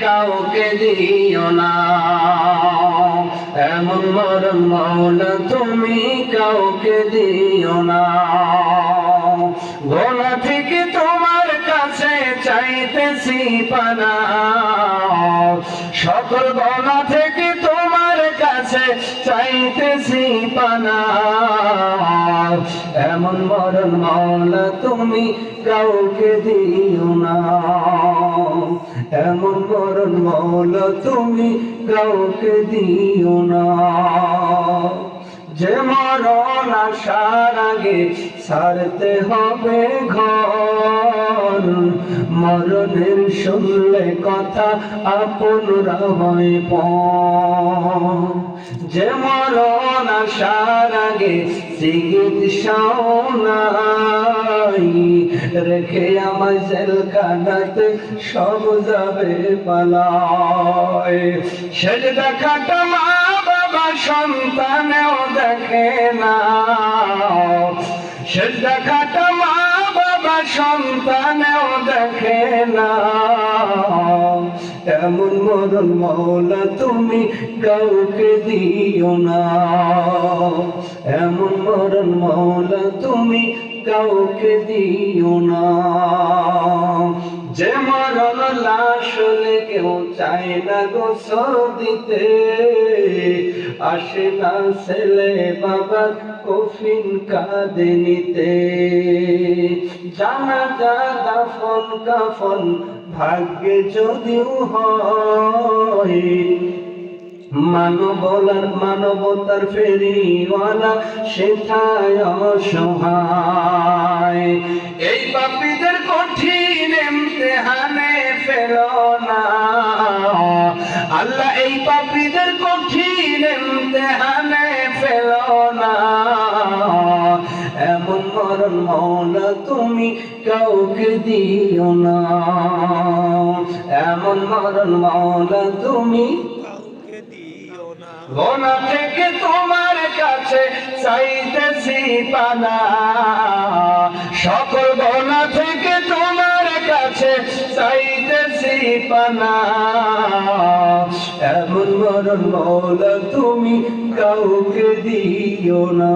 কাউকে দিও না। এমন মরণ মৌলা তুমি কাউকে দিও না। গোলা থেকে তোমার কাছে চাইতেছি পানা। সকল গোলা থেকে চাইতেছি পানা। এমন মরণ মাওলা তুমি কাউকে দিও না। এমন মরণ মাওলা তুমি কাউকে দিও না। আসার আগে ছাড়তে হবে ঘর। মরণের শুনলে কথা যে মরণ আগে চিকিৎসাও নাই, রেখে আমার জেলখানাতে সব যাবে পালায়। শেষ দেখাটা মা বাবা সন্তানেও দেখে শেষ দেখাটা মা বাবা সন্তানেও দেখে না। এমন মরণ মৌলা তুমি কাউকে দিও না। এমন মরণ মৌলা তুমি কাউকে দিও না। যে মরণ লাশ হলে কেউ চায় না গোসল দিতে। আসে না ছেলে বাবা কফিন কাঁদে নিতে। জানা যা দাফন কাফন ভাগ্যে যদিও হয়। মানবলার মানবতার ফেরিওয়ালা সেথায় অসহায়। আল্লাহ এই পাপীদের কঠিন এমতেহানে ফেল না। এমন মরণ মৌলা তুমি কাউকে দিও না। এমন মরণ মৌলা তুমি গোনা থেকে তোমার কাছে চাইতেছি পানা। সকল গোনা থেকে তোমার কাছে চাইতেছি পানা। এমন মরণ মৌলা তুমি কাউকে দিও না।